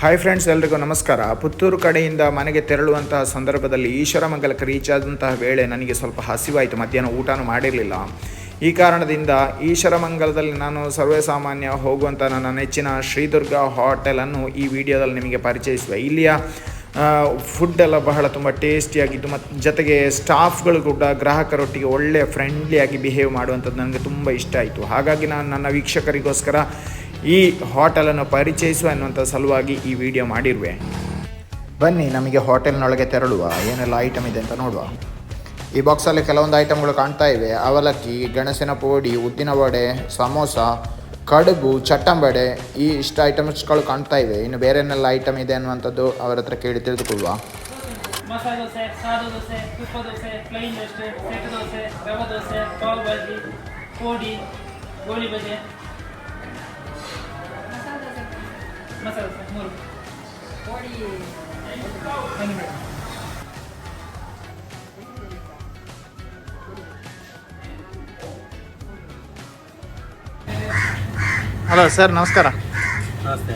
Hi friends ಎಲ್ರಿಗೂ ನಮಸ್ಕಾರ. ಪುತ್ತೂರು ಕಡೆಯಿಂದ ಮನೆಗೆ ತೆರಳುವಂತಹ ಸಂದರ್ಭದಲ್ಲಿ ಈಶ್ವರಮಂಗಲಕ್ಕೆ ರೀಚ್ ಆದಂತಹ ವೇಳೆ ನನಗೆ ಸ್ವಲ್ಪ ಹಸಿವಾಯಿತು. ಮಧ್ಯಾಹ್ನ ಊಟನೂ ಮಾಡಿರಲಿಲ್ಲ. ಈ ಕಾರಣದಿಂದ ಈಶ್ವರಮಂಗಲದಲ್ಲಿ ನಾನು ಸರ್ವೇ ಸಾಮಾನ್ಯ ಹೋಗುವಂಥ ನನ್ನ ನೆಚ್ಚಿನ ಶ್ರೀದುರ್ಗ ಹೋಟೆಲನ್ನು ಈ ವಿಡಿಯೋದಲ್ಲಿ ನಿಮಗೆ ಪರಿಚಯಿಸುವೆ. ಇಲ್ಲಿಯ ಫುಡ್ ಎಲ್ಲ ಬಹಳ ತುಂಬ ಟೇಸ್ಟಿಯಾಗಿದ್ದು ಮತ್ತು ಜೊತೆಗೆ ಸ್ಟಾಫ್ಗಳು ಕೂಡ ಗ್ರಾಹಕರೊಟ್ಟಿಗೆ ಒಳ್ಳೆಯ ಫ್ರೆಂಡ್ಲಿಯಾಗಿ ಬಿಹೇವ್ ಮಾಡುವಂಥದ್ದು ನನಗೆ ತುಂಬ ಇಷ್ಟ ಆಯಿತು. ಹಾಗಾಗಿ ನಾನು ನನ್ನ ವೀಕ್ಷಕರಿಗೋಸ್ಕರ ಈ ಹೋಟೆಲನ್ನು ಪರಿಚಯಿಸುವ ಅನ್ನುವಂಥ ಸಲುವಾಗಿ ಈ ವಿಡಿಯೋ ಮಾಡಿರುವೆ. ಬನ್ನಿ, ನಮಗೆ ಹೋಟೆಲ್ನೊಳಗೆ ತೆರಳುವ. ಏನೆಲ್ಲ ಐಟಮ್ ಇದೆ ಅಂತ ನೋಡುವ. ಈ ಬಾಕ್ಸಲ್ಲಿ ಕೆಲವೊಂದು ಐಟಮ್ಗಳು ಕಾಣ್ತಾ ಇವೆ. ಅವಲಕ್ಕಿ, ಗೆಣಸಿನ ಪೋಡಿ, ಉದ್ದಿನ ವಡೆ, ಸಮೋಸ, ಕಡುಬು, ಚಟ್ಟಂಬಡೆ ಈ ಇಷ್ಟು ಐಟಮ್ಸ್ಗಳು ಕಾಣ್ತಾ ಇವೆ. ಇನ್ನು ಬೇರೆನೆಲ್ಲ ಐಟಮ್ ಇದೆ ಅನ್ನುವಂಥದ್ದು ಅವರ ಹತ್ರ ಕೇಳಿ ತಿಳಿದುಕೊಳ್ಳುವ. ಮಸಾಲೆ ದೋಸೆ ತುಪ್ಪ ದೋಸೆ ಪ್ಲೈನ್ ದೋಸೆ, ಸೆಟ್ ದೋಸೆ, ರವೆ ದೋಸೆ, ಪಾವ್ ಕೋಡಿ ಗೋಳಿ ಬಜೆ ಮಸಾಲೆ ದೋಸೆ ಮೂರು ಬನ್ನಿ ಮೇಡಮ್ ಹಲೋ ಸರ್ ನಮಸ್ಕಾರ. ನಮಸ್ತೆ.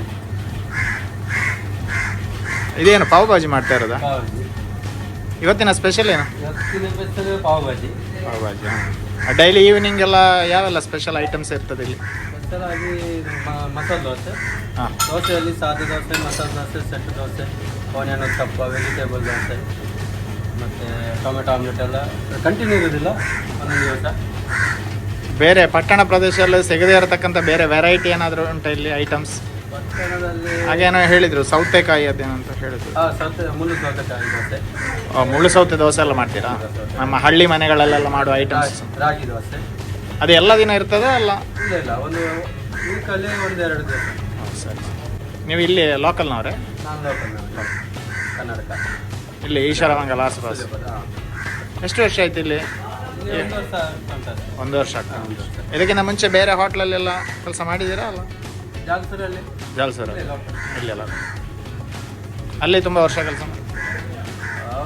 ಇದೇನು ಪಾವ್ ಭಾಜಿ ಮಾಡ್ತಾ ಇರೋದಾ? ಇವತ್ತಿನ ಸ್ಪೆಷಲ್ ಏನು? ಇವತ್ತಿನ special pav bhaji pav bhaji daily evening ಎಲ್ಲ ಯಾವೆಲ್ಲ ಸ್ಪೆಷಲ್ ಐಟಮ್ಸ್ ಇರ್ತದೆ ಇಲ್ಲಿ? ಮಸಾಲೆ ದೋಸೆ. ದೋಸೆಯಲ್ಲಿ ಸಾದಾ ದೋಸೆ ಮಸಾಲೆ ದೋಸೆ ಸೆಟ್ ದೋಸೆ ಆನಿಯನ್ ಸಪ್ಪ ವೆಜಿಟೇಬಲ್ ದೋಸೆ ಮತ್ತು ಟೊಮೆಟೊ ಆಮ್ಲೆಟ್ ಎಲ್ಲ. ಕಂಟಿನ್ಯೂ ಇರೋದಿಲ್ಲ ಒಂದೊಂದು ದಿವಸ. ಬೇರೆ ಪಟ್ಟಣ ಪ್ರದೇಶದಲ್ಲಿ ಸಿಗದೇ ಇರತಕ್ಕಂಥ ಬೇರೆ ವೆರೈಟಿ ಏನಾದರೂ ಉಂಟು ಇಲ್ಲಿ ಐಟಮ್ಸ್ ಪಟ್ಟಣದಲ್ಲಿ ಹಾಗೇನೋ ಹೇಳಿದರು ಸೌತೆಕಾಯಿ ಅದೇನಂತ ಹೇಳಿದ್ರು. ಹಾಂ ಸೌತೆ ಮುಳ್ಳು ಸೌತೆಕಾಯಿ ದೋಸೆ. ಮುಳ್ಳು ಸೌತೆ ದೋಸೆ ಎಲ್ಲ ಮಾಡ್ತೀರಾ? ನಮ್ಮ ಹಳ್ಳಿ ಮನೆಗಳಲ್ಲೆಲ್ಲ ಮಾಡುವ ಐಟಮ್ಸ್ ರಾಗಿ- ರಾಗಿ ದೋಸೆ. ಅದು ಎಲ್ಲ ದಿನ ಇರ್ತದೆ ಅಲ್ಲ? ಇಲ್ಲ ಇಲ್ಲ ಒಂದು ವೀಕಲ್ಲಿ ಒಂದೆರಡು ಎರಡು ದಿವಸ ಹೌದು, ಸರಿ. ನೀವು ಇಲ್ಲಿ ಲೋಕಲ್ನವ್ರೆ? ನಾನು ಲೋಕಲ್ ಕರ್ನಾಟಕ. ಇಲ್ಲಿ ಈಶ್ವರಮಂಗಲ ಆಸುಪಾಸು ಎಷ್ಟು ವರ್ಷ ಆಯ್ತು ಇಲ್ಲಿ? ಒಂದು ವರ್ಷ ಇದಕ್ಕಿಂತ ಮುಂಚೆ ಬೇರೆ ಹೋಟ್ಲಲ್ಲೆಲ್ಲ ಕೆಲಸ ಮಾಡಿದ್ದೀರಾ ಅಲ್ಲ? ಜಾಲ್ಸೂರಲ್ಲಿ. ಜಾಲ್ಸೂರ. ಇಲ್ಲೇ local. ಇಲ್ಲೆಲ್ಲ ಅಲ್ಲಿ ತುಂಬ ವರ್ಷ ಕೆಲಸ ಮಾಡಿ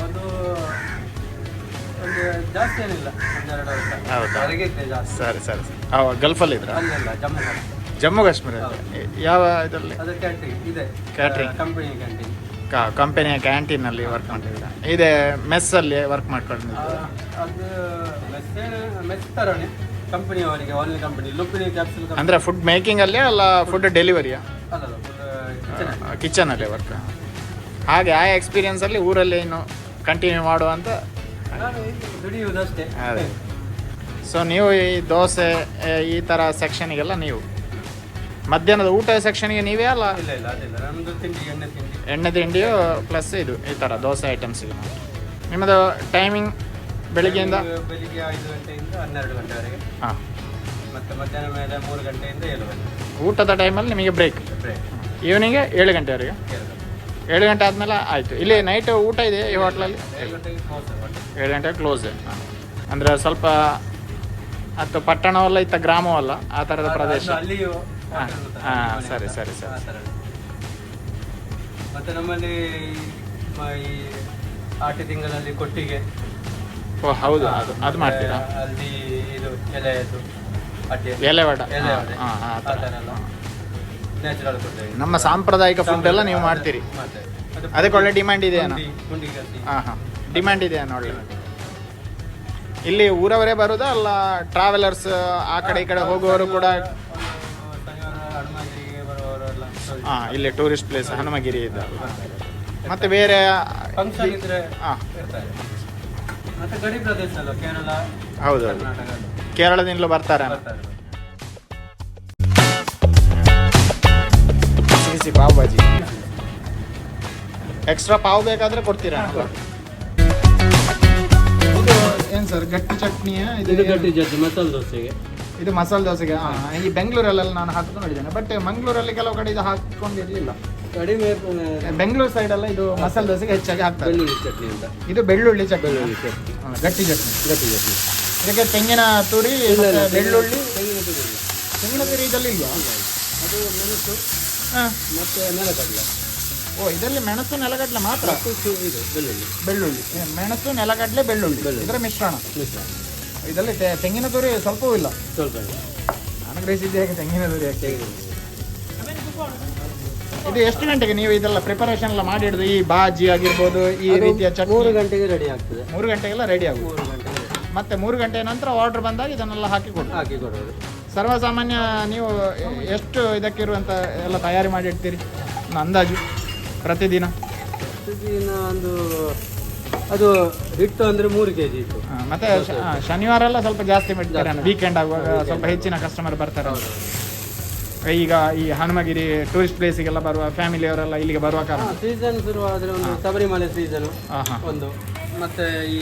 ಒಂದು ಜಾಸ್ತಿ ಏನಿಲ್ಲ ಹೌದಾ? ಸರಿ ಸರಿ ಸರಿ. ಗಲ್ಫಲ್ಲಿ ಇದ್ರ? ಜಮ್ಮು ಕಾಶ್ಮೀರ ಯಾವ ಇದರಲ್ಲಿ? ಕ್ಯಾಟ್ರಿಂಗ್ ಕಂಪನಿಯ ಕ್ಯಾಂಟೀನಲ್ಲಿ ವರ್ಕ್ ಮಾಡ್ತಿದ್ದೀರಾ? ಇದೆ ಮೆಸ್ಸಲ್ಲಿ ವರ್ಕ್ ಮಾಡ್ಕೊಂಡಿದ್ದೀರಾ? ಅದು ಮೆಸ್ ಮೆಸ್ ಥರನೇ ಕಂಪನಿ ಅವರಿಗೆ ಓನ್ಲಿ ಕಂಪನಿ ಲುಂಬಿನಿ ಕ್ಯಾಪ್ಸುಲ್ ಅಂದರೆ ಫುಡ್ ಮೇಕಿಂಗಲ್ಲಿ ಅಲ್ಲ ಫುಡ್ ಡೆಲಿವರಿಯಾ ಅಲ್ಲಲ್ಲ ಕಿಚನ್ ಅಲ್ಲಿ ವರ್ಕ್ ಹಾಗೆ ಆ ಎಕ್ಸ್ಪೀರಿಯನ್ಸಲ್ಲಿ ಊರಲ್ಲಿ ಏನು ಕಂಟಿನ್ಯೂ ಮಾಡುವಂತ ಅದೇ. ಸೊ ನೀವು ಈ ದೋಸೆ ಈ ಥರ ಸೆಕ್ಷನ್ಗೆಲ್ಲ ನೀವು. ಮಧ್ಯಾಹ್ನದ ಊಟ ಸೆಕ್ಷನ್ಗೆ ನೀವೇ ಅಲ್ಲ? ಇಲ್ಲ ಇಲ್ಲ ಅದಿಲ್ಲ ನಮ್ಮದು ತಿಂಡಿ ಎಣ್ಣೆ ತಿಂಡಿ. ಎಣ್ಣೆ ತಿಂಡಿಯು ಪ್ಲಸ್ ಇದು ಈ ಥರ ದೋಸೆ ಐಟಮ್ಸ್ ಇದು ನಿಮ್ಮದು ಟೈಮಿಂಗ್ ಬೆಳಿಗ್ಗೆಯಿಂದ? ಬೆಳಿಗ್ಗೆ- ಐದು ಗಂಟೆಯಿಂದ ಹನ್ನೆರಡು ಗಂಟೆವರೆಗೆ. ಹಾಂ. ಮತ್ತೆ ಮಧ್ಯಾಹ್ನ ಮೇಲೆ ಮೂರು ಗಂಟೆಯಿಂದ ಏಳು ಗಂಟೆ. ಊಟದ ಟೈಮಲ್ಲಿ ನಿಮಗೆ ಬ್ರೇಕ್ ಬ್ರೇಕ್ ಈವ್ನಿಂಗ್ ಏಳು ಗಂಟೆವರೆಗೆ? ಏಳು ಗಂಟೆ. ಆದಮೇಲೆ ಆಯಿತು. ಇಲ್ಲಿ ನೈಟ್ ಊಟ ಇದೆ ಈ ಹೋಟ್ಲಲ್ಲಿ ಏಳು ಗಂಟೆಗೆ ಕ್ಲೋಸ್ ಹೊಟ್ಟೆ ಏಳು ಗಂಟೆಗೆ ಕ್ಲೋಸ್ ಅಂದರೆ ಸ್ವಲ್ಪ ಅಥವಾ ಪಟ್ಟಣವಲ್ಲ ಇತ್ತ ಗ್ರಾಮವಲ್ಲ ಆ ಥರದ ಪ್ರದೇಶ. ಅದು ಅಲ್ಲಿಯೂ ಹಾ, ಹಾ, ಸರಿ, ಸರಿ, ಸರಿ. ಮತ್ತೆ ನಮ್ಮಲ್ಲಿ ಈ ಆಟಿ ತಿಂಗಳಲ್ಲಿ ಕೊಟ್ಟಿಗೆ. ಓ ಹೌದು ಅದು ಅದು ಮಾಡ್ತೀರಾ? ಅಲ್ಲಿ ಇದು ಎಲೆಯದು ಎಲೆ ವಡ. ನ್ಯಾಚುರಲ್ ನಮ್ಮ ಸಾಂಪ್ರದಾಯಿಕ ಫುಡ್ ಎಲ್ಲ ನೀವು ಮಾಡ್ತೀರಿ. ಅದಕ್ಕೆ ಒಳ್ಳೆ ಡಿಮ್ಯಾಂಡ್ ಇದೆ ಹಾಂ ಹಾಂ. ಡಿಮ್ಯಾಂಡ್ ಇದೆ ಒಳ್ಳೆ ಇಲ್ಲಿ ಊರವರೇ ಬರೋದಾ ಅಲ್ಲ ಟ್ರಾವೆಲರ್ಸ್ ಆ ಕಡೆ ಈ ಕಡೆ ಹೋಗುವವರು ಕೂಡ ಹಾಂ ಇಲ್ಲಿ ಟೂರಿಸ್ಟ್ ಪ್ಲೇಸ್ ಹನುಮಗಿರಿ ಇದೆ. ಮತ್ತೆ ಬೇರೆ ಫಂಕ್ಷನ್ ಇದ್ರೆ ಹಾಂ. ಇರ್ತಾರೆ. ಮತ್ತೆ ಗಡಿ ಪ್ರದೇಶ ಅಲ್ಲ ಕೇರಳ ಹೌದು ಕರ್ನಾಟಕ ಕೇರಳದಿಂದಲೂ ಬರ್ತಾರೆ ಪಾವ್ ಭಾಜಿ ಎಕ್ಸ್ಟ್ರಾ ಪಾವ್ ಬೇಕಾದ್ರೆ ಕೊಡ್ತೀರಾ ಏನ್ ಏನು ಸರ್ ಗಟ್ಟಿ ಚಟ್ನಿಯ? ಇದು ಗಟ್ಟಿ ಚಟ್ನಿ ಮಸಾಲೆ ದೋಸೆಗೆ. ಇದು ಮಸಾಲೆ ದೋಸೆಗೆ ಹಾ, ಈ ಬೆಂಗಳೂರಲ್ಲೆಲ್ಲ ನಾನು ಹಾಕೊಂಡು ನೋಡಿದ್ದೇನೆ. ಬಟ್ ಮಂಗಳೂರಲ್ಲಿ ಕೆಲವು ಕಡೆ ಇದು ಹಾಕೊಂಡಿರಲಿಲ್ಲ. ಕಡಿಮೆ ಬೆಂಗಳೂರು ಸೈಡೆಲ್ಲ ಇದು ಮಸಾಲೆ ದೋಸೆಗೆ ಹೆಚ್ಚಾಗಿ ಹಾಕ್ತಾರೆ. ಬೆಳ್ಳುಳ್ಳಿ ಚಟ್ನಿ ಅಂತ. ಇದು ಬೆಳ್ಳುಳ್ಳಿ ಚಟ್ನಿ. ಬೆಳ್ಳುಳ್ಳಿ ಚಟ್ನಿ. ಹಾ, ಗಟ್ಟಿ ಚಟ್ನಿ. ಗಟ್ಟಿ ಚಟ್ನಿ. ಇದಕ್ಕೆ ತೆಂಗಿನ ತುರಿ ಮತ್ತೆ ಬೆಳ್ಳುಳ್ಳಿ. ತೆಂಗಿನ ತುರಿ ಇಲ್ಲ. ತೆಂಗಿನ ತುರಿ ಇದರಲ್ಲಿ ಇಲ್ವಾ? ಅದು ಮೆಣಸು ಹಾಂ. ಮತ್ತೆ ನೆಲಗಡಲೆ. ಓ ಇದರಲ್ಲಿ ಮೆಣಸು ನೆಲಗಡಲೆ ಮಾತ್ರ? ಮತ್ತು ಇದು ಬೆಳ್ಳುಳ್ಳಿ. ಬೆಳ್ಳುಳ್ಳಿ. ಏ, ಮೆಣಸು ನೆಲಗಡಲೆ ಬೆಳ್ಳುಳ್ಳಿ. ಬೆಳ್ಳುಳ್ಳಿ. ಇದರ ಮಿಶ್ರಣ. ಮಿಶ್ರ ಇದರಲ್ಲಿ ತೆಂಗಿನ ತುರಿ ಸ್ವಲ್ಪವೂ ಇಲ್ಲ. ಸ್ವಲ್ಪ ಇಲ್ಲ. ನಾನು ಗ್ರಹಿಸಿದ್ದೆ ಹೇಗೆ ತೆಂಗಿನ ತುರಿ ಹಾಕಿ ಇದು ಎಷ್ಟು ಗಂಟೆಗೆ ನೀವು ಇದೆಲ್ಲ ಪ್ರಿಪರೇಷನ್ ಎಲ್ಲ ಮಾಡಿ ಹಿಡಿದು ಈ ಬಾಜಿ ಆಗಿರ್ಬೋದು ಈ ಅದು ರೀತಿಯ ಮೂರು ಚಟ್ನಿ ಗಂಟೆಗೆ ರೆಡಿ ಆಗ್ತದೆ. ಮೂರು ಗಂಟೆಗೆಲ್ಲ ರೆಡಿ ಆಗುತ್ತೆ. ಮೂರು ಗಂಟೆಗೆ ಮತ್ತೆ ಮೂರು ಗಂಟೆ ನಂತರ ಆರ್ಡರ್ ಬಂದಾಗ ಇದನ್ನೆಲ್ಲ ಹಾಕಿ ಕೊಡು ಹಾಕಿ ಕೊಡೋದು. ಸರ್ವಸಾಮಾನ್ಯ ನೀವು ಎಷ್ಟು ಇದಕ್ಕಿರುವಂತ ಎಲ್ಲ ತಯಾರಿ ಮಾಡಿ ಇಡ್ತೀರಿ? ಒಂದು ಅಂದಾಜು ಪ್ರತಿದಿನ? ಪ್ರತಿದಿನ ಒಂದು ಅದು ಹಿಟ್ಟು ಅಂದ್ರೆ ಮೂರು ಕೆ ಜಿ ಇತ್ತು ಮತ್ತೆ ಶ- ಆ, ಶನಿವಾರ ಎಲ್ಲ ಸ್ವಲ್ಪ ಜಾಸ್ತಿ ಬಿಡ್ತಾರೆ ವೀಕೆಂಡ್ ಆಗುವಾಗ ಸ್ವಲ್ಪ ಹೆಚ್ಚಿನ ಕಸ್ಟಮರ್ ಬರ್ತಾರೆ ಈಗ ಈ ಹನುಮಗಿರಿ ಟೂರಿಸ್ಟ್ ಪ್ಲೇಸಿಗೆಲ್ಲ ಬರುವ ಫ್ಯಾಮಿಲಿಯವರೆಲ್ಲ ಇಲ್ಲಿಗೆ ಬರುವ ಕಾರಣ ಸೀಸನ್ ಶುರು ಆದ್ರೆ ಒಂದು ಶಬರಿಮಲೆ ಸೀಸನ್ ಹಾಂ ಹಾಂ. ಒಂದು. ಮತ್ತೆ ಈ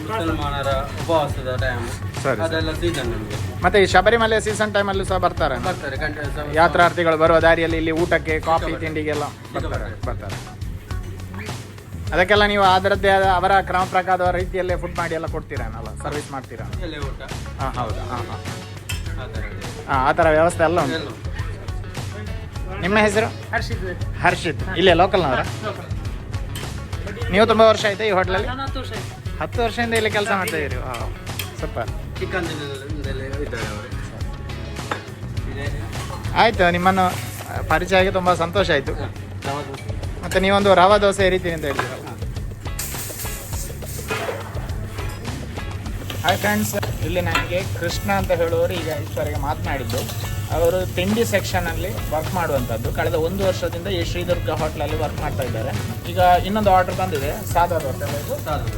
ಮುಸಲ್ಮಾನರ ಉಪವಾಸದ ಟೈಮ್ ಸರಿ. ಅದೆಲ್ಲ ಸೀಸನ್ ನಮಗೆ ಮತ್ತೆ ಈ ಶಬರಿಮಲೆ ಸೀಸನ್ ಟೈಮಲ್ಲೂ ಸಹ ಬರ್ತಾರೆ ಬರ್ತಾರೆ ಕಂಟಿನ್ಯೂಸ್ ಯಾತ್ರಾರ್ಥಿಗಳು ಬರುವ ದಾರಿಯಲ್ಲಿ ಇಲ್ಲಿ ಊಟಕ್ಕೆ ಕಾಫಿ ತಿಂಡಿಗೆಲ್ಲ ಬರ್ತಾರೆ ಬರ್ತಾರೆ. ಅದಕ್ಕೆಲ್ಲ ನೀವು ಅದರದ್ದೇ ಆದ ಅವರ ಕ್ರಮ ಪ್ರಕಾರದ ರೀತಿಯಲ್ಲೇ ಫುಡ್ ಮಾಡಿ ಎಲ್ಲ ಕೊಡ್ತೀರಾನಲ್ಲ ಸರ್ವಿಸ್ ಮಾಡ್ತೀರಾ? ಹಾಂ ಹೌದಾ. ಹಾಂ ಹಾಂ. ಆ ಥರ ಹಾಂ ಆ ಥರ ವ್ಯವಸ್ಥೆ ಎಲ್ಲ ಉಂಟು. ನಿಮ್ಮ ಹೆಸರು? ಹರ್ಷಿತ್ ಹರ್ಷಿತ್. ಇಲ್ಲೇ ಲೋಕಲ್ನವರ? ನೀವು ತುಂಬ ವರ್ಷ ಆಯ್ತಾ ಈ ಹೋಟ್ಲಲ್ಲಿ? ನಾನು ಹತ್ತು ವರ್ಷದಿಂದ ಇಲ್ಲಿ ಕೆಲಸ ಮಾಡ್ತಾ ಇದ್ದೀರಿ. ಹಾಂ ಸೂಪರ್. ಆಯಿತು ನಿಮ್ಮನ್ನು ಪರಿಚಯ ಆಗಿ ತುಂಬ ಸಂತೋಷ ಆಯಿತು? ಮತ್ತು ನೀವೊಂದು ರವಾ ದೋಸೆ ರೀತಿ ಅಂತ ಹೇಳಿದ್ರು ಹಾಯ್ ಫ್ರೆಂಡ್ಸ್ ಇಲ್ಲಿ ನನಗೆ ಕೃಷ್ಣ ಅಂತ ಹೇಳುವವರು ಈಗ ಇಷ್ಟವರೆಗೆ ಮಾತನಾಡಿದ್ದು. ಅವರು ತಿಂಡಿ ಸೆಕ್ಷನಲ್ಲಿ ವರ್ಕ್ ಮಾಡುವಂಥದ್ದು ಕಳೆದ ಒಂದು ವರ್ಷದಿಂದ ಈ ಶ್ರೀದುರ್ಗ ಹೋಟ್ಲಲ್ಲಿ ವರ್ಕ್ ಮಾಡ್ತಾ ಇದ್ದಾರೆ. ಈಗ ಇನ್ನೊಂದು ಆರ್ಡರ್ ಬಂದಿದೆ. ಸಾದಾ ದೋಸೆ.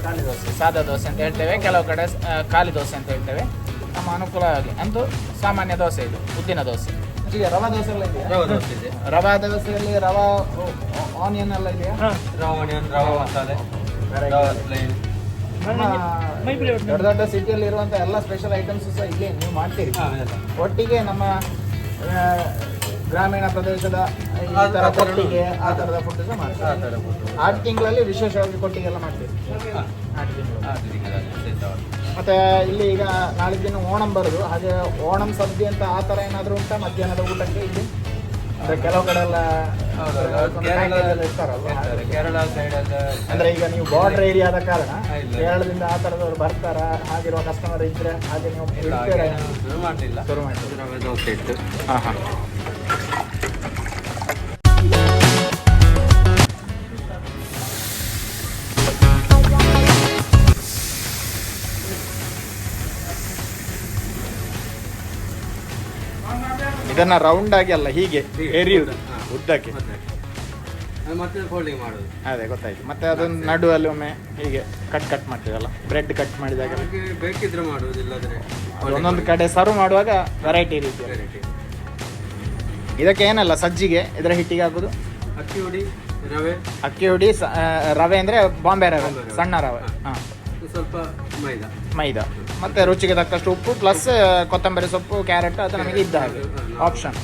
ಖಾಲಿ ದೋಸೆ. ಸಾದಾ ದೋಸೆ ಅಂತ ಹೇಳ್ತೇವೆ. ಕೆಲವು ಕಡೆ ಖಾಲಿ ದೋಸೆ ಅಂತ ಹೇಳ್ತೇವೆ. ನಮ್ಮ ಅನುಕೂಲವಾಗಿ ಅಂತೂ ಸಾಮಾನ್ಯ ದೋಸೆ ಇದು. ಉದ್ದಿನ ದೋಸೆ. ರವಾ ದೋಸೆ ಎಲ್ಲ ಇದೆಯಾ ರವಾ ದೋಸೆ ಇದೆ. ರವಾ ದೋಸೆಯಲ್ಲಿ ರವಾ ಆನಿಯನ್ ಎಲ್ಲ ಇದೆಯಾ ರವಾ ಆನಿಯನ್ ರವಾ ಮಸಾಲೆ. ರವಾ. ಪ್ಲೇನ್ ದೊಡ್ಡ ದೊಡ್ಡ ಸಿಟಿಯಲ್ಲಿ ಇರುವಂತ ಎಲ್ಲ ಸ್ಪೆಷಲ್ ಐಟಮ್ಸ್ ಸಹ ಇಲ್ಲಿ ನೀವು ಮಾಡ್ತೀರಿ. ಒಟ್ಟಿಗೆ ನಮ್ಮ ಗ್ರಾಮೀಣ ಪ್ರದೇಶದ ಈ ಥರ ಕೊಟ್ಟಿಗೆ ಆ ಥರದ ಫುಡ್ ಸಹ ಆ ಮಾಡ್ತೀರಿ ಥರ ಆರು ತಿಂಗಳಲ್ಲಿ ವಿಶೇಷವಾಗಿ ಮಾಡ್ತೀವಿ. ಆರು ತಿಂಗಳು. ಆ ತಿಂಗಳಲ್ಲಿ ಸೇರ್ತಾವೆ. ಮತ್ತೆ ಇಲ್ಲಿ ಈಗ ನಾಳೆ ದಿನ ಓಣಂ ಬರೋದು. ಹಾಗೆ ಓಣಂ ಸದ್ಯ ಅಂತ ಆ ಥರ ಏನಾದರೂ ಉಂಟಾ? ಮಧ್ಯಾಹ್ನದ ಊಟಕ್ಕೆ ಇಲ್ಲಿ? ಅಂದ್ರೆ ಕೆಲವು ಕಡೆ ಎಲ್ಲ ಎಲ್ಲ ಇರ್ತಾರಲ್ವಾ. ಕೇರಳ ಸೈಡ್ ಎಲ್ಲ ಅಂದ್ರೆ ಈಗ ನೀವು ಬಾರ್ಡರ್ ಏರಿಯಾದ ಕಾರಣ ಇಲ್ಲ. ಕೇರಳದಿಂದ ಆ ತರದವ್ರು ಬರ್ತಾರ? ಹಾಗಿರುವ ಕಸ್ಟಮರ್ ಇದ್ರೆ ಹಾಗೆ ನೀವು ಶುರು ಮಾಡಲಿಲ್ಲ. ಶುರು ಹಾ ಹಾ. ಇದನ್ನ ರೌಂಡ್ ಆಗಿ ಅಲ್ಲ ಹೀಗೆ ಎರಿಯುವುದು ಉದ್ದಕ್ಕೆ. ಮತ್ತೆ ಫೋಲ್ಡಿಂಗ್ ಮಾಡೋದು. ಅದೇ ಗೊತ್ತಾಯ್ತು. ಮತ್ತೆ ಅದನ್ನ ನಡುವಲ್ಲಿ ಒಮ್ಮೆ ಹೀಗೆ ಕಟ್ ಕಟ್ ಮಾಡ್ತೀವಲ್ಲ ಬ್ರೆಡ್ ಕಟ್ ಮಾಡಿದಾಗ. ಬೇಕಿದ್ರೆ ಇಲ್ಲದ್ರೆ ಒಂದೊಂದು ಕಡೆ ಸರ್ವ್ ಮಾಡುವಾಗ ವೆರೈಟಿ ರೀತಿ ವೆರೈಟಿ ಇದಕ್ಕೆ ಏನಲ್ಲ ಸಜ್ಜಿಗೆ ಇದರ ಹಿಟ್ಟಿಗೆ ಹಾಕುದು. ಅಕ್ಕಿ ಹುಡಿ ರವೆ. ಅಕ್ಕಿ ಹುಡಿ ರವೆ ಅಂದ್ರೆ ಬಾಂಬೆ ರವೆ ಸಣ್ಣ ರವೆ. ಹಾಂ. ಸ್ವಲ್ಪ ಮೈದಾ. ಮೈದಾ. ಮತ್ತೆ ರುಚಿಗೆ ತಕ್ಕಷ್ಟು ಉಪ್ಪು ಪ್ಲಸ್ ಕೊತ್ತಂಬರಿ ಸೊಪ್ಪು ಕ್ಯಾರೆಟ್ ಅದು ನಮಗೆ ಇದ್ದ ಹಾಗೆ. ಆಪ್ಷನ್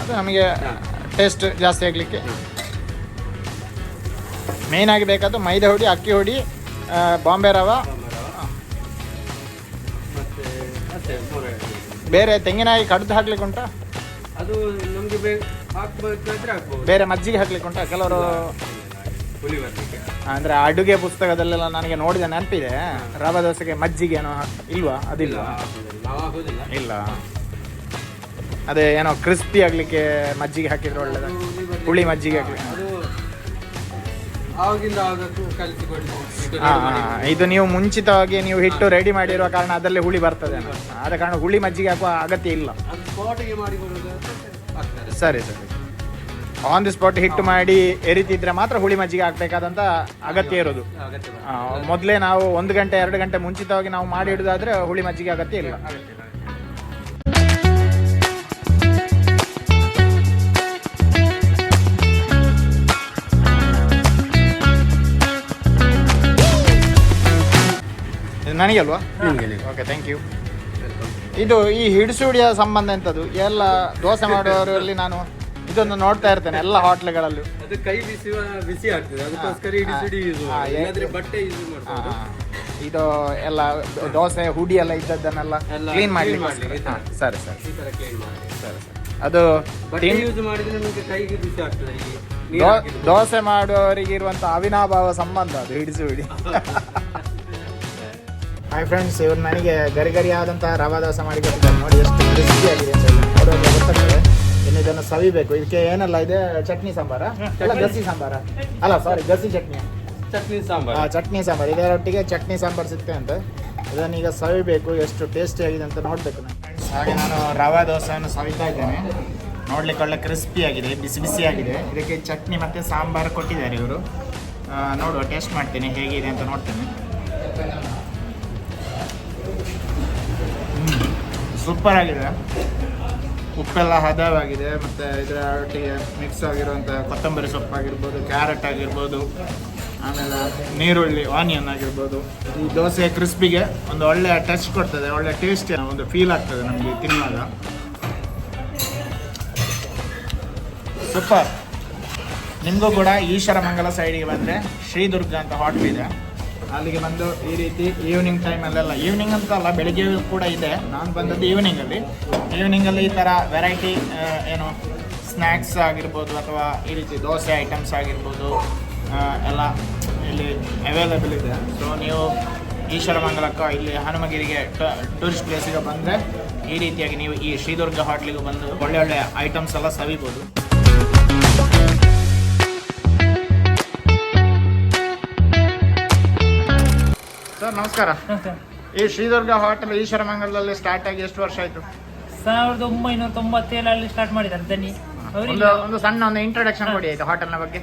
ಅದು ನಮಗೆ ಟೇಸ್ಟ್ ಜಾಸ್ತಿ ಆಗಲಿಕ್ಕೆ. ಮೇಯ್ನಾಗಿ ಆಗಿ ಬೇಕಾದ ಮೈದಾ ಹುಡಿ ಅಕ್ಕಿ ಹುಡಿ ಬಾಂಬೆ ರವ. ಬೇರೆ ತೆಂಗಿನಕಾಯಿ ಕಡ್ದು ಹಾಕ್ಲಿಕ್ಕೆ ಉಂಟಾ? ಅದು ನಮಗೆ ಬೇರೆ ಮಜ್ಜಿಗೆ ಹಾಕ್ಲಿಕ್ಕೆ ಉಂಟಾ? ಕೆಲವರು ಅಂದ್ರೆ ಅಡುಗೆ ಪುಸ್ತಕದಲ್ಲೆಲ್ಲ ನನಗೆ ನೋಡಿದ ನೆನಪಿದೆ. ರವೆ ದೋಸೆಗೆ ಮಜ್ಜಿಗೆ ಏನೋ ಇಲ್ವಾ? ಅದಿಲ್ಲ. ಇಲ್ಲ ಅದೇ ಏನೋ ಕ್ರಿಸ್ಪಿ ಆಗ್ಲಿಕ್ಕೆ ಮಜ್ಜಿಗೆ ಹಾಕಿದ್ರೆ ಒಳ್ಳೇದ. ಹುಳಿ ಮಜ್ಜಿಗೆ. ಹಾಕ್ಲಿಕ್ಕೆ ಅದು ಆವಾಗಿಂದ ಆಗಕ್ಕೂ ಕಲಿಸಿಕೊಂಡು ಇದು ಹಾ, ready ಮಾಡಿ. ಇದು ನೀವು ಮುಂಚಿತವಾಗಿ ನೀವು ಹಿಟ್ಟು ರೆಡಿ ಮಾಡಿರುವ ಕಾರಣ ಅದರಲ್ಲಿ ಹುಳಿ ಬರ್ತದೆ. ಆದ ಕಾರಣ ಹುಳಿ ಮಜ್ಜಿಗೆ ಹಾಕುವ ಅಗತ್ಯ ಇಲ್ಲ. ಅದು ಸ್ಪಾಟಿಗೆ ಸರಿ ಸರಿ. ಆನ್ ದಿ ಸ್ಪಾಟ್ ಹಿಟ್ಟು ಮಾಡಿ ಎರಿತಿದ್ರೆ ಮಾತ್ರ ಹುಳಿ ಮಜ್ಜಿಗೆ ಹಾಕ್ಬೇಕಾದಂತ ಅಗತ್ಯ ಇರೋದು. ಆ, ಮೊದಲೇ ನಾವು ಒಂದು ಗಂಟೆ ಎರಡು ಗಂಟೆ ಮುಂಚಿತವಾಗಿ ನಾವು ಮಾಡಿ ಇಡುದಾದ್ರೆ ಹುಳಿ ಮಜ್ಜಿಗೆ ಅಗತ್ಯ ಇಲ್ಲ. ಇದು ನನಗೆ ಅಲ್ವಾ? ಓಕೆ ಥ್ಯಾಂಕ್ ಯು ಇದು ಈ ಹಿಡಿಸುಡಿಯ ಸಂಬಂಧ ಎಂಥದ್ದು ಎಲ್ಲ ದೋಸೆ ಮಾಡುವವರಲ್ಲಿ ನಾನು ಇದೊಂದು ನೋಡ್ತಾ ಇರ್ತೇನೆ ಎಲ್ಲ ಹೋಟ್ಲ್ಗಳಲ್ಲೂ. ಅದು ಕೈ ಬಿಸಿ ಬಿಸಿ ಆಗ್ತದೆ. ಅದಕ್ಕೋಸ್ಕರ ಇಡೀ ಹಾ. ಸಿಡಿ ಯೂಸ್ ಹಾ, ಏ- ಬಟ್ಟೆ ಯೂಸ್ ಮಾಡ್ತಾರೆ ಇದು ಎಲ್ಲ ದೋಸೆ ಹುಡಿ ಎಲ್ಲ ಇದ್ದದ್ದನ್ನೆಲ್ಲ ಕ್ಲೀನ್ ಮಾಡ್ಲಿಕ್ಕೆ ಈ ಸರಿ ಸರಿ. ಈ ತರ ಕ್ಲೀನ್ ಮಾಡಿ. ಸರಿ ಸರ್. ಅದು ಬಟ್ಟೆ ತಿನ್- ಯೂಸ್ ಮಾಡಿದ್ರೆ ನಿಮಗೆ ಕೈಗೆ ಬಿಸಿ ಆಗ್ತದೆ ಈ ನೀರು ದೋ- ಹಾಕಿದ್ರೆ. ದೋಸೆ ಮಾಡುವವರಿಗೆ ಇರುವಂತ ಅವಿನಾಭಾವ ಸಂಬಂಧ ಅದು ಹಿಡಿಸು ಹಿಡಿ ಹಾಯ್ ಫ್ರೆಂಡ್ಸ್ ಇವ್ರು ನನಗೆ ಗರಿ ಗರಿ ಆದಂತಹ ರವಾ ದೋಸೆ ಮಾಡಿ ಕೊಟ್ಟಿದ್ದಾರೆ. ನೋಡಿ ಎಷ್ಟು ಕ್ರಿಸ್ಪಿ ಆಗಿದೆ. ಹೇಳಿ ಸವಿಬೇಕು. ಇದಕ್ಕೆ ಏನೆಲ್ಲ ಇದೆ? ಚಟ್ನಿ ಸಾಂಬಾರ? ಅಲ್ಲ ಗಸಿ ಸಾಂಬಾರ. ಅಲ್ಲ ಸಾರಿ ಗಸಿ ಚಟ್ನಿ. ಚಟ್ನಿ ಆ, ಸಾಂಬಾರು ಚಟ್ನಿ ಸಾಂಬಾರು. ಇದರೊಟ್ಟಿಗೆ ಚಟ್ನಿ ಸಾಂಬಾರ್ ಸಿಗ್ತದೆ ಅಂತ. ಇದನ್ನೀಗ ಸವಿಬೇಕು ಎಷ್ಟು ಟೇಸ್ಟಿ ಆಗಿದೆ ಅಂತ ನೋಡಬೇಕು ನಾನು ಹಾಗೆ ನಾನು ರವಾ ದೋಸೆಯನ್ನು ಸವಿತಾ ಇದ್ದೇನೆ. ನೋಡ್ಲಿಕ್ಕೆ ಒಳ್ಳೆ ಕ್ರಿಸ್ಪಿ ಆಗಿದೆ ಬಿಸಿ ಬಿಸಿ ಆಗಿದೆ. ಇದಕ್ಕೆ ಚಟ್ನಿ ಮತ್ತು ಸಾಂಬಾರು ಕೊಟ್ಟಿದ್ದಾರೆ ಇವರು. ನೋಡುವ ಟೇಸ್ಟ್ ಮಾಡ್ತೀನಿ ಹೇಗಿದೆ ಅಂತ ನೋಡ್ತೇನೆ. ಸೂಪರ್ ಆಗಿದೆ. ಉಪ್ಪೆಲ್ಲ ಹದವಾಗಿದೆ, ಮತ್ತು ಇದರ ಒಟ್ಟಿಗೆ ಮಿಕ್ಸ್ ಆಗಿರುವಂಥ ಕೊತ್ತಂಬರಿ ಸೊಪ್ಪು ಆಗಿರ್ಬೋದು ಕ್ಯಾರೆಟ್ ಆಗಿರ್ಬೋದು, ಆಮೇಲೆ ನೀರುಳ್ಳಿ ಆನಿಯನ್ ಆಗಿರ್ಬೋದು. ಈ ದೋಸೆ ಕ್ರಿಸ್ಪಿಗೆ ಒಂದು ಒಳ್ಳೆಯ ಟಚ್ ಕೊಡ್ತದೆ ಒಳ್ಳೆ ಟೇಸ್ಟ್ ಒಂದು ಫೀಲ್ ಆಗ್ತದೆ ನಮಗೆ ತಿನ್ನುವಾಗ. ಸೂಪರ್ ನಿಮಗೂ ಕೂಡ ಈಶ್ವರ ಮಂಗಲ ಸೈಡಿಗೆ ಬಂದರೆ ಶ್ರೀದುರ್ಗ ಅಂತ ಹೋಟ್ಲ್ ಇದೆ. ಅಲ್ಲಿಗೆ ಬಂದು ಈ ರೀತಿ ಈವ್ನಿಂಗ್ ಟೈಮಲ್ಲೆಲ್ಲ ಈವ್ನಿಂಗ್ ಅಂತ ಅಲ್ಲ, ಬೆಳಿಗ್ಗೆ ಕೂಡ ಇದೆ. ನಾನು ಬಂದದ್ದು ಈವ್ನಿಂಗಲ್ಲಿ ಈವ್ನಿಂಗಲ್ಲಿ ಈ ಥರ ವೆರೈಟಿ ಏನು ಸ್ನ್ಯಾಕ್ಸ್ ಆಗಿರ್ಬೋದು ಅಥವಾ ಈ ರೀತಿ ದೋಸೆ ಐಟಮ್ಸ್ ಆಗಿರ್ಬೋದು ಎಲ್ಲ ಇಲ್ಲಿ ಅವೈಲೇಬಲ್ ಇದೆ. ಸೊ ನೀವು ಈಶ್ವರ ಮಂಗಲಕ್ಕ ಇಲ್ಲಿ ಹನುಮಗಿರಿಗೆ ಟೂರಿಸ್ಟ್ ಪ್ಲೇಸಿಗೆ ಬಂದರೆ ಈ ರೀತಿಯಾಗಿ ನೀವು ಈ ಶ್ರೀದುರ್ಗ ಹೋಟ್ಲಿಗೆ ಬಂದು ಒಳ್ಳೆ ಒಳ್ಳೆ ಐಟಮ್ಸ್ ಎಲ್ಲ ಸವಿಬೋದು. ಸರ್ ನಮಸ್ಕಾರ. ಈ ಶ್ರೀದುರ್ಗ ಹೋಟೆಲ್ ಈಶ್ವರ ಮಂಗಲದಲ್ಲಿ ಸ್ಟಾರ್ಟ್ ಆಗಿ ಎಷ್ಟು ವರ್ಷ ಆಯ್ತು? ಸಾವಿರದ ಒಂಬೈನೂರ ತೊಂಬತ್ತೇಳಲ್ಲಿ ಸ್ಟಾರ್ಟ್ ಮಾಡಿದ್ದಾರೆ ದನಿ ಒಂದು ಒಂದು ಸಣ್ಣ ಒಂದು ಇಂಟ್ರೊಡಕ್ಷನ್ ಕೊಡಿ ಆಯ್ತು ಹೋಟೆಲ್ನ ಬಗ್ಗೆ.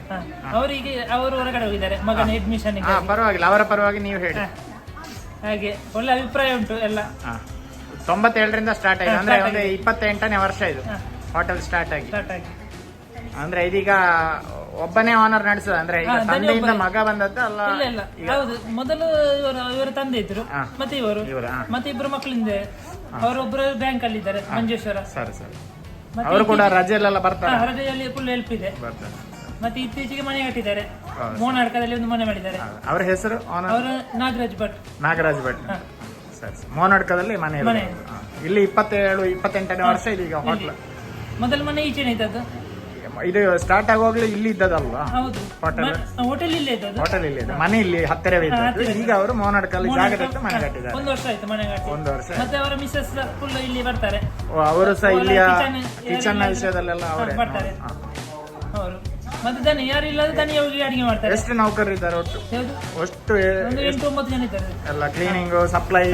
ಅವರಿಗೆ ಅವರು ಹೊರಗಡೆ ಹೋಗಿದ್ದಾರೆ ಮಗನ ಅಡ್ಮಿಷನ್ ಹಾ ಪರವಾಗಿಲ್ಲ ಅವರ ಪರವಾಗಿ ನೀವು ಹೇಳಿ. ಹಾಗೆ ಒಳ್ಳೆ ಅಭಿಪ್ರಾಯ ಉಂಟು ಎಲ್ಲ. ತೊಂಬತ್ತೇಳರಿಂದ ಸ್ಟಾರ್ಟ್ ಆಗಿದೆ. ಅಂದ್ರೆ ಒಂದು. ಇಪ್ಪತ್ತೆಂಟನೇ ವರ್ಷ ಇದು ಹೋಟೆಲ್ ಸ್ಟಾರ್ಟ್ ಆಗಿ. ಸ್ಟಾರ್ಟ್ ಆಗಿ. ಅಂದ್ರೆ ಇದೀಗ ಒಬ್ಬನೇ ಆನರ್ ನಡೆಸೋದು ಅಂದ್ರೆ ಈಗ ತಂದೆಯಿಂದ ಮಗ ಬಂದದ್ದು ಅಲ್ಲ ಇಲ್ಲ. ಇಲ್ಲ ಹೌದು. ಮೊದಲು ಇವರು ಇವರ ತಂದೆ ಇದ್ರು. ಮತ್ತೆ ಇವರು. ಇವರು ಮತ್ತೆ ಇಬ್ರು ಮಕ್ಕಳಿಂದ ಅವರೊಬ್ಬರು ಬ್ಯಾಂಕ್ ಅಲ್ಲಿ ಇದ್ದಾರೆ ಮಂಜೇಶ್ವರ. ಸರಿ ಸರಿ. ಅವರು ಕೂಡ ರಜೆಯಲ್ಲೆಲ್ಲ ಬರ್ತಾರೆ. ರಜೆಯಲ್ಲಿ ಫುಲ್ ಹೆಲ್ಪ್ ಇದೆ. ಮತ್ತೆ ಇತ್ತೀಚೆಗೆ ಮನೆ ಕಟ್ಟಿದ್ದಾರೆ. ಮೋನಾರ್ಕದಲ್ಲಿ ಮೋನಾಡ್ಕದಲ್ಲಿ ಒಂದು ಮನೆ ಮಾಡಿದ್ದಾರೆ. ಅವರ ಹೆಸರು? ಅವರ ಅವರು ನಾಗರಾಜ್ ಭಟ್. ನಾಗರಾಜ್ ಭಟ್. ಮೋನಾಡ್ಕದಲ್ಲಿ ಸರಿ ಸರಿ. ಮನೆ ಇರೋದು. ಮನೆ. ಇಲ್ಲಿ ಇಪ್ಪತ್ತೇಳು ಇಪ್ಪತ್ತೆಂಟನೇ ವರ್ಷ ಇದೀಗ ಹೋಟ್ಲ್. ಮೊದಲ ಮನೆ ಈಚೆನೆ ಇದ್ದದ್ದು. ಇದು ಸ್ಟಾರ್ಟ್ ಆಗುವಾಗಲೇ ಇಲ್ಲಿ ಇದ್ದದಲ್ಲ ಹೌದು. Hotel? ಹೋಟೆಲ್ ಇಲ್ಲೇ ಇದ್ದದ್ದು. ಹೋಟೆಲ್ ಇಲ್ಲಿ ಇದೆ ಮನೆ ಇಲ್ಲಿ ಹತ್ತಿರವೇ ಇದ್ದದ್ದು. ಹತ್ತಿರ. ಈಗ ಅವರು ಮೋನಡ್ಕಲ್ಲಿ ಜಾಗ ತೆಗೆದು ಮನೆ ಕಟ್ಟಿದ್ದಾರೆ. ಒಂದು ವರ್ಷ ಆಯ್ತು ಮನೆ ಕಟ್ಟಿ. ಒಂದು ವರ್ಷ ಮತ್ತೆ ಅವರ ಮಿಸಸ್ ಫುಲ್ ಇಲ್ಲಿ ಬರ್ತಾರೆ. ಓ, ಅವರು ಸಹ ಇಲ್ಲಿ ಇಲ್ಲಿಯ ಕಿಚನ್ನ ವಿಷಯದಲ್ಲೆಲ್ಲ ಅವರು. ಬರ್ತಾರೆ. ಹಾ. ಅವರು. ಮತ್ತೆ ದನಿ ಯಾರು ಇಲ್ಲದ ದನಿ ಹೋಗಿ ಅಡಿಗೆ ಮಾಡ್ತಾರೆ? ಎಷ್ಟು ನೌಕರರು ಇದ್ದಾರೆ ಒಟ್ಟು? ಒಷ್ಟು ಅಷ್ಟು ಒಂದು ಎಂಟು ಒಂಬತ್ತು ಜನ ಇದ್ದಾರೆ. ಎಲ್ಲ ಕ್ಲೀನಿಂಗ್ ಸಪ್ಲೈ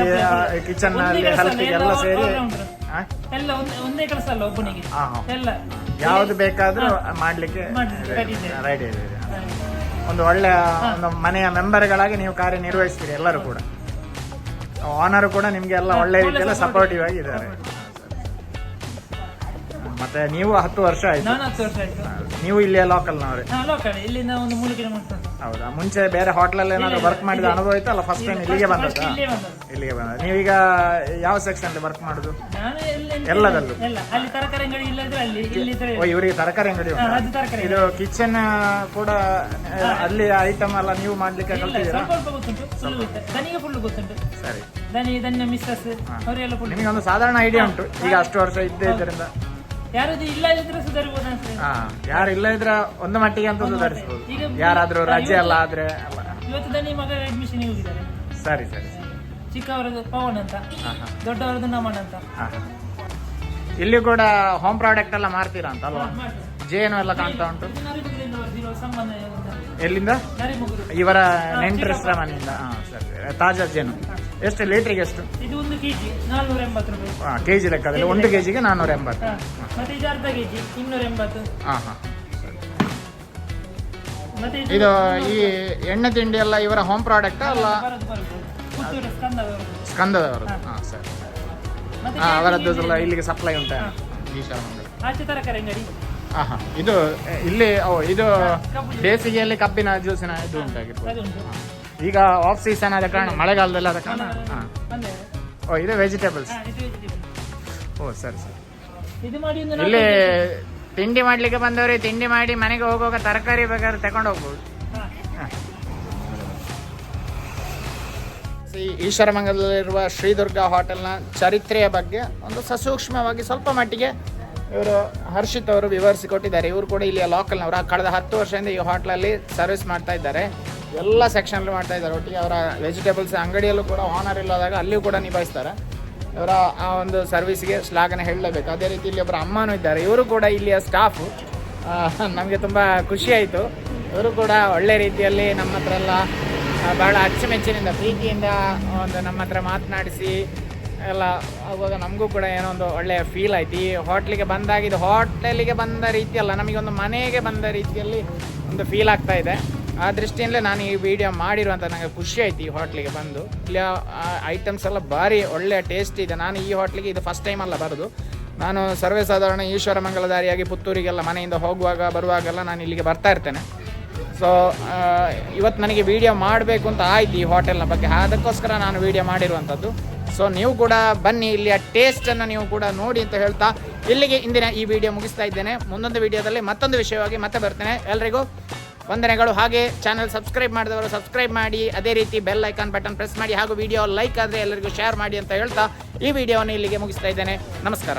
ಕಿಚನ್ ಒಂದೇ ಕೆಲಸ ಹೆಲ್ತ್ ಅಲ್ಲ, ಎಲ್ಲ ಎಲ್ಲ ಸೇರಿ. ಹಾ? ಎಲ್ಲ ಒಂದೇ- ಒಂದೇ ಕೆಲಸ ಅಲ್ಲ ಒಬ್ಬನಿಗೆ. ಹಾ, ಹಾ. ಎಲ್ಲ. ಯಾವ್ದು ಬೇಕಾದ್ರೂ ಮಾಡ್ಲಿಕ್ಕೆ. ರೆಡಿ ಇದೆ ಒಂದು ಒಳ್ಳೆ ಒಂದು ಮನೆಯ ಮೆಂಬರ್ಗಳಾಗಿ ನೀವು ಕಾರ್ಯನಿರ್ವಹಿಸ್ತೀರಿ ಎಲ್ಲರೂ ಕೂಡ. ಓನರ್ ಕೂಡ ನಿಮ್ಗೆ ಎಲ್ಲ ಒಳ್ಳೆ ರೀತಿಯೆಲ್ಲ ರೀತಿಯಲ್ಲಿ ಆಗಿ ಸಪೋರ್ಟಿವ್ ಆಗಿದ್ದಾರೆ. ಮತ್ತೆ ನೀವು ಹತ್ತು ವರ್ಷ ಆಯ್ತು. ನೀವು ಇಲ್ಲಿಯ ಲೋಕಲ್ನವ್ರೆ ಲೋಕಲ್ ಇಲ್ಲಿಂದ ಒಂದು ಮೂರು ಕಿಲೋಮೀಟರ್ ಉಂಟು. ಹೌದಾ? ಮುಂಚೆ ಬೇರೆ ಹೋಟ್ಲಲ್ಲಿ ಏನಾದ್ರು ಇಲ್ಲ, ವರ್ಕ್ ಮಾಡಿದ ಅನುಭವ ಇತ್ತು ಅಲ್ಲ ಫಸ್ಟ್ ಟೈಮ್ ಇಲ್ಲಿಗೆ ಬಂದದ್ದು? ಇಲ್ಲಿಗೆ ಬಂದದ್ದು. ಇಲ್ಲಿಗೆ ಬಂದ ನೀವೀಗ ಯಾವ ಸೆಕ್ಷನ್ ಅಲ್ಲಿ ವರ್ಕ್ ಮಾಡುದು? ನಾನು ಎಲ್ಲಿ ಎಂತ ಎಲ್ಲದಲ್ಲೂ? ಇಲ್ಲ ಅಲ್ಲಿ ತರಕಾರಿ ಅಂಗಡಿ ಇಲ್ಲದ್ರೆ ಅಲ್ಲಿ ಇಲ್ಲಿ ಇದ್ರೆ ಓ ಇವರಿಗೆ ತರಕಾರಿ ಅಂಗಡಿ ಉಂಟಾ? ಅದು ತರಕಾರಿ ಇದು ಕಿಚನ್ ಕೂಡ ಆ, ಅಲ್ಲಿ ಐಟಮ್ ಎಲ್ಲ ನೀವು ಮಾಡ್ಲಿಕ್ಕೆ ಇಲ್ಲ ಕಲ್ತಿದ್ದೀರಾ? ಸ್ವಲ್ಪ ಸ್ವಲ್ಪ ಗೊತ್ತುಂಟು. ಫುಲ್ ಗೊತ್ತು? ದನಿಗೆ ಫುಲ್ ಗೊತ್ತುಂಟು. ಸರಿ. ದನಿ ದನ್ನ ಮಿಸ್ಸಸ್ ಅವರೆಲ್ಲ ಫುಲ್ ನಿಮಗೆ ಒಂದು ಸಾಧಾರಣ ಐಡಿಯಾ ಉಂಟು. ಈಗ ಅಷ್ಟು ವರ್ಷ ಇದ್ದೇ ಇದರಿಂದ. ಇಲ್ಲ ಇದ್ರೆ ಹಾ ಯಾರು ಇಲ್ಲ ಇದ್ರ ಒಂದು ಮಟ್ಟಿಗೆ ಅಂತ ಸುಧಾರಿಸಬಹುದು ಈಗ ಯಾರಾದ್ರೂ ರಜೆ ಎಲ್ಲ ಆದ್ರೆ ಅಲ್ಲ. ಇವತ್ತು ದನಿ ಮಗ ಅಡ್ಮಿಷನ್ ಹೋಗಿದ್ದಾರೆ. ಸರಿ ಸರಿ ಚಿಕ್ಕವರದ್ದು ಪವನ್ ಅಂತ. ದೊಡ್ಡವರದ್ದು ನಮನ್ ಅಂತ. ಹಾ. ಇಲ್ಲಿ ಕೂಡ ಹೋಮ್ ಪ್ರಾಡಕ್ಟ್ ಎಲ್ಲ ಮಾರ್ತೀರಾ ಅಂತ ಅಲ್ವಾ? ಜೇನು ಎಲ್ಲ ಕಾಣ್ತಾ ಉಂಟು. ಇದು ನರಿಮುಗರಿಂದ ಬರ್ದಿರೋ ಸಂಬಂಧ ಅಂತ. ಎಲ್ಲಿಂದ? ನರಿಮುಗುರು ಇವರ ನೆಂಟರಿಸ್ರ ಮನೆಯಿಂದ ಹಾಂ ಸರಿ ತಾಜಾ ಜೇನು. ಎಷ್ಟು ಲೀಟ್ರಿಗೆ ಎಷ್ಟು? ಇದು ಒಂದು ಕೆಜಿ ನಾನ್ನೂರ ಎಂಬತ್ತು ರೂಪಾಯಿ ಕೆಜಿ ಲೆಕ್ಕದಲ್ಲಿ ಒಂದು ಕೆಜಿಗೆ ನಾನ್ನೂರ ಎಂಬತ್ತು ಹಾ. ಮತ್ತೆ ಇದು ಅರ್ಧ ಕೆಜಿ ಇನ್ನೂರ ಎಂಬತ್ತು ಹಾಂ ಹಾಂ. ಮತ್ತೆ ಇದು ಈ ಎಣ್ಣೆ ತಿಂಡಿ ಎಲ್ಲ ಇವರ ಹೋಮ್ ಪ್ರಾಡಕ್ಟ್ ಅಲ್ಲ? ಬರೋದು ಬರೋದು. ಪುತ್ತೂರು ಸ್ಕಂದದವರು ಹಾ. ಸರಿ. ಮತ್ತೆ ಹಾ ಅವರದ್ದು ಎಲ್ಲ ಇಲ್ಲಿಗೆ ಸಪ್ಲೈ ಉಂಟಾ? ಈ ಮಂಗಲ ಆಚೆ ತರಕಾರಿ ಅಂಗಡಿ. ಹಾ ಹಾ. ಇದು ಎ, ಇಲ್ಲಿ ಓ ಇದು ಬೇಸಿಗೆಯಲ್ಲಿ ಕಬ್ಬಿನ ಜ್ಯೂಸಿನ ಇದು ಉಂಟಾಗಿರ್ಬೋದು. ಅದು ಉಂಟು. ಈಗ ಆಫ್ ಸೀಸನ್ ಆದ ಕಾರಣ ಮಳೆಗಾಲದಲ್ಲಿ ಆದ ಕಾರಣ ಹಾ. ಓ ಇದು ವೆಜಿಟೇಬಲ್ಸ್ ಓ ಸರಿ ಸರಿ. ಇಲ್ಲಿ ತಿಂಡಿ ಮಾಡ್ಲಿಕ್ಕೆ ಬಂದವ್ರಿ ತಿಂಡಿ ಮಾಡಿ ಮನೆಗೆ ಹೋಗುವಾಗ ತರಕಾರಿ ಬೇಕಾದ್ರೆ ತಗೊಂಡು ಹೋಗ್ಬೋದು. ಈಶ್ವರ ಮಂಗಲದಲ್ಲಿರುವ ಈ ಈಶ್ವರಮಂಗಲದಲ್ಲಿರುವ ಶ್ರೀದುರ್ಗ ಹೋಟೆಲ್ನ ಚರಿತ್ರೆಯ ಬಗ್ಗೆ ಒಂದು ಸಸೂಕ್ಷ್ಮವಾಗಿ ಸ್ವಲ್ಪ ಮಟ್ಟಿಗೆ ಇವರು ಹರ್ಷಿತ್ ಅವರು ವಿವರಿಸಿಕೊಟ್ಟಿದ್ದಾರೆ. ಇವರು ಕೂಡ ಇಲ್ಲಿಯ ಲೋಕಲ್ನವರು ಕಳೆದ ಹತ್ತು ವರ್ಷದಿಂದ ಈ ಹೋಟ್ಲಲ್ಲಿ ಸರ್ವಿಸ್ ಮಾಡ್ತಾ ಇದ್ದಾರೆ. ಎಲ್ಲ ಸೆಕ್ಷನ್ಲು ಮಾಡ್ತಾ ಇದ್ದಾರೆ. ಒಟ್ಟಿಗೆ ಅವರ ವೆಜಿಟೇಬಲ್ಸ್ ಅಂಗಡಿಯಲ್ಲೂ ಕೂಡ ಓನರ್ ಇಲ್ಲದಾಗ ಅಲ್ಲಿಯೂ ಕೂಡ ನಿಭಾಯಿಸ್ತಾರೆ. ಇವರ ಆ ಒಂದು ಸರ್ವಿಸ್ಗೆ ಶ್ಲಾಘನೆ ಹೇಳಲೇಬೇಕು. ಅದೇ ರೀತಿ ಇಲ್ಲಿ ಒಬ್ಬರು ಅಮ್ಮನೂ ಇದ್ದಾರೆ. ಇವರು ಕೂಡ ಇಲ್ಲಿಯ ಸ್ಟಾಫು ನಮಗೆ ತುಂಬ ಖುಷಿಯಾಯಿತು ಇವರು ಕೂಡ ಒಳ್ಳೆ ರೀತಿಯಲ್ಲಿ ನಮ್ಮ ಹತ್ರ ಎಲ್ಲ ಭಾಳ ಅಚ್ಚುಮೆಚ್ಚಿನಿಂದ, ಪ್ರೀತಿಯಿಂದ ಒಂದು ನಮ್ಮ ಹತ್ರ ಮಾತನಾಡಿಸಿ, ಎಲ್ಲ ಆಗುವಾಗ ನಮಗೂ ಕೂಡ ಏನೋ ಒಂದು ಒಳ್ಳೆಯ ಫೀಲ್ ಆಯ್ತು. ಈ ಹೋಟ್ಲಿಗೆ ಬಂದಾಗಿದ್ದು ಹೋಟ್ಲಿಗೆ ಬಂದ ರೀತಿಯಲ್ಲ, ನಮಗೊಂದು ಮನೆಗೆ ಬಂದ ರೀತಿಯಲ್ಲಿ ಒಂದು ಫೀಲ್ ಆಗ್ತಾ ಇದೆ. ಆ ದೃಷ್ಟಿಯಿಂದಲೇ ನಾನು ಈ ವಿಡಿಯೋ ಮಾಡಿರುವಂಥ ನನಗೆ ಖುಷಿ ಆಯ್ತು ಈ ಹೋಟ್ಲಿಗೆ ಬಂದು. ಇಲ್ಲಿ ಐಟಮ್ಸ್ ಎಲ್ಲ ಭಾರಿ ಒಳ್ಳೆಯ ಟೇಸ್ಟ್ ಇದೆ. ನಾನು ಈ ಹೋಟ್ಲಿಗೆ ಇದು ಫಸ್ಟ್ ಟೈಮ್ ಅಲ್ಲ ಬರೋದು. ನಾನು ಸರ್ವೇ ಸಾಧಾರಣ ಈಶ್ವರ ಮಂಗಲಧಾರಿಯಾಗಿ ಪುತ್ತೂರಿಗೆಲ್ಲ ಮನೆಯಿಂದ ಹೋಗುವಾಗ, ಬರುವಾಗೆಲ್ಲ ನಾನು ಇಲ್ಲಿಗೆ ಬರ್ತಾ ಇರ್ತೇನೆ. ಸೊ ಇವತ್ತು ನನಗೆ ವಿಡಿಯೋ ಮಾಡಬೇಕು ಅಂತ ಆಯ್ತು ಈ ಹೋಟೆಲ್ನ ಬಗ್ಗೆ. ಅದಕ್ಕೋಸ್ಕರ ನಾನು ವಿಡಿಯೋ ಮಾಡಿರುವಂಥದ್ದು ಸೊ ನೀವು ಕೂಡ ಬನ್ನಿ, ಇಲ್ಲಿಯ ಟೇಸ್ಟನ್ನು ನೀವು ಕೂಡ ನೋಡಿ ಅಂತ ಹೇಳ್ತಾ ಇಲ್ಲಿಗೆ ಇಂದಿನ ಈ ವಿಡಿಯೋ ಮುಗಿಸ್ತಾ ಇದ್ದೇನೆ. ಮುಂದೊಂದು ವಿಡಿಯೋದಲ್ಲಿ ಮತ್ತೊಂದು ವಿಷಯವಾಗಿ ಮತ್ತೆ ಬರ್ತೇನೆ. ಎಲ್ರಿಗೂ ವಂದನೆಗಳು. ಹಾಗೆ ಚಾನಲ್ ಸಬ್ಸ್ಕ್ರೈಬ್ ಮಾಡಿದವರು ಸಬ್ಸ್ಕ್ರೈಬ್ ಮಾಡಿ, ಅದೇ ರೀತಿ ಬೆಲ್ ಐಕಾನ್ ಬಟನ್ ಪ್ರೆಸ್ ಮಾಡಿ, ಹಾಗೂ ವಿಡಿಯೋ ಲೈಕ್ ಆದರೆ ಎಲ್ಲರಿಗೂ ಶೇರ್ ಮಾಡಿ ಅಂತ ಹೇಳ್ತಾ ಈ ವಿಡಿಯೋವನ್ನು ಇಲ್ಲಿಗೆ ಮುಗಿಸ್ತಾ ಇದ್ದೇನೆ. ನಮಸ್ಕಾರ.